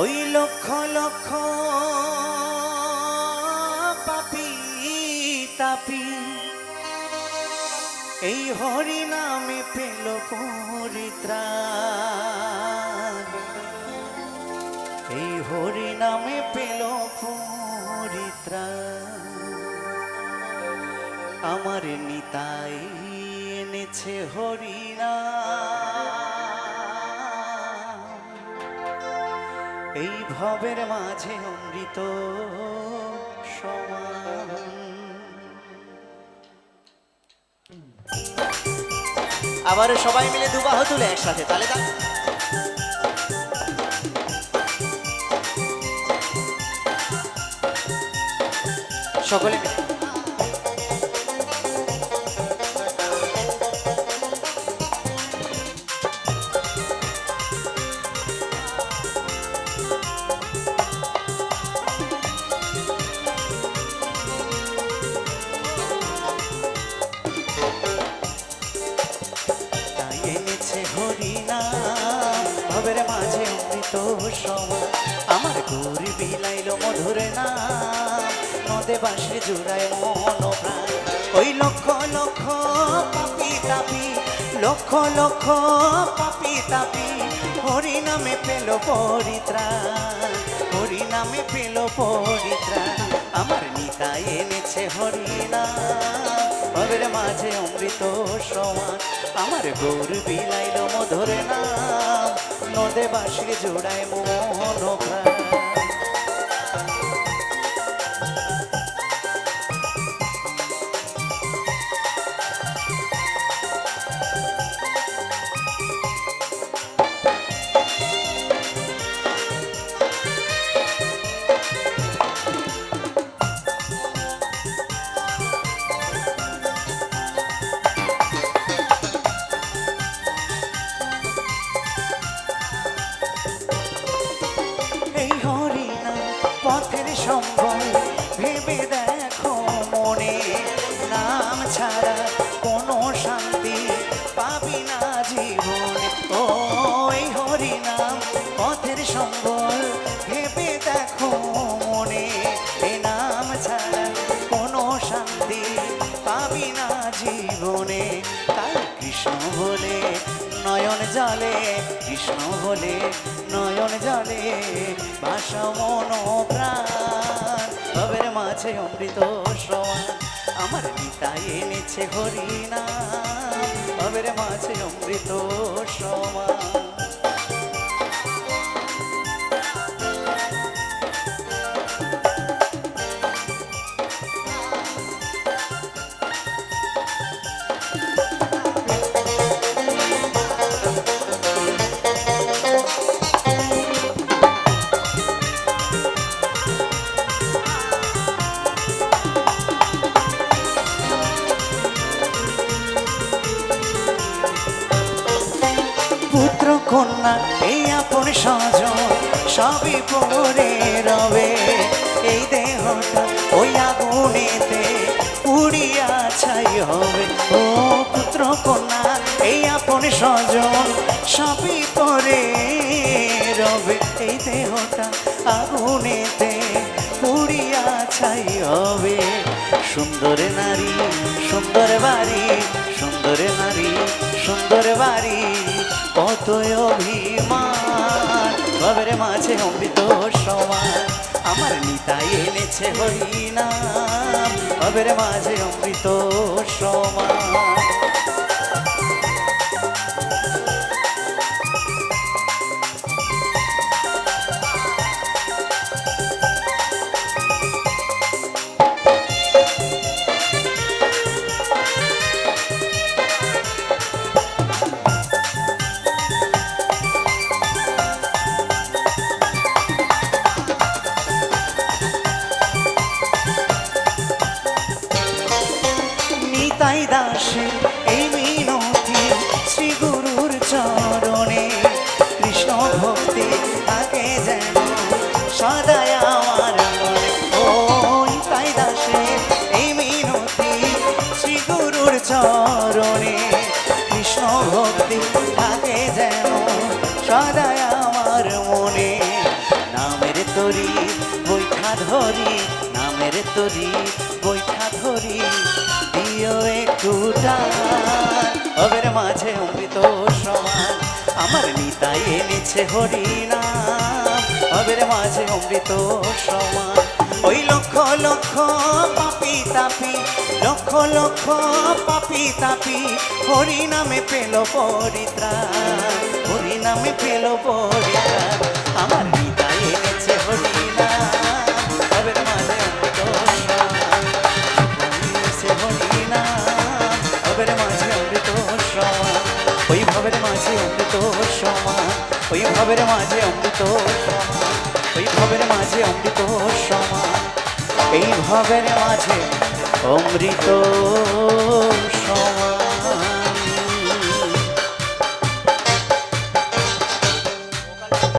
ওই লক্ষ লক্ষ পাপি তাপি। এই হরি নামে পেল পরিত্রাণ। এই হরি নামে পেল পরিত্রাণ। আমার নিতাই এনেছে হরিনা এই ভবের মাঝে অমৃত সমান। আবার সবাই মিলে দুবাহ তুলে একসাথে, তাহলে তা সকলে মিলে। ভবের মাঝে অমৃত সমান আমার গৌরী বিলাইল মধুর না নদে বাসে জুড়ায় মন প্রাণ ওই লক্ষ লক্ষ পাপি তাপি, লক্ষ লক্ষ পাপি তাপি হরি নামে পেল পরিত্রাণ হরি নামে পেল পরিত্রাণ। আমার নিতাই এনেছে হরিনা ভবের মাঝে অমৃত সমান আমার গৌর বিলাইল মধুর নাম। নদে বাসির জোড়ায় মোহন প্রাণ জীবনে তাই কৃষ্ণ হলে নয়ন জালে, কৃষ্ণ হলে নয়ন জালে ভাষা মন প্রাণ, ভবের মাঝে অমৃত সমান, আমার নিতাই এনেছে হরিণা ভবের মাঝে অমৃত সমান। কন্যা, এই আপন স্বজন সবই পরে রবে। এই দেহটা ওই আগুনেতে পুড়িয়া ছাই হবে। ও পুত্র কন্যা, এই আপন স্বজন সবই পরে রবে। এই দেহটা আগুনেতে পুড়িয়া ছাই হবে। সুন্দর নারী, সুন্দর বাড়ি, সুন্দর নারী, সুন্দর বাড়ি। কত অভিমান। বাবের মাঝে অমৃত সমান আমার নিতাই এনেছে হরিনাম। বাবের মাঝে অমৃত সমান। শ্রী গুরুর চরণে। কৃষ্ণ ভক্তি তাকে যেন সদায় আমার মনে ও নিতাই দাসে এই মিনতি শ্রী গুরুর চরণে। কৃষ্ণ ভক্তি তাকে যেন সদায় আমার মনে। তরি বৈঠা ধরি, নামের তরি বৈঠা ধরি। দিও একটু অবের মাঝে অমৃত সমান, আমার নিতাই এনেছে হরিনাম। অবের মাঝে অমৃত সমান, ওই লক্ষ লক্ষ পাপি তাপি, লক্ষ লক্ষ পাপি তাপি হরি নামে পেল পরিত্রাণ হরি নামে পেল পরিত্রাণ। আমার ওই ভাবের মাঝে অমৃত ওই ভাবের মাঝে অমৃত সমা এই ভাবের মাঝে অমৃত সমান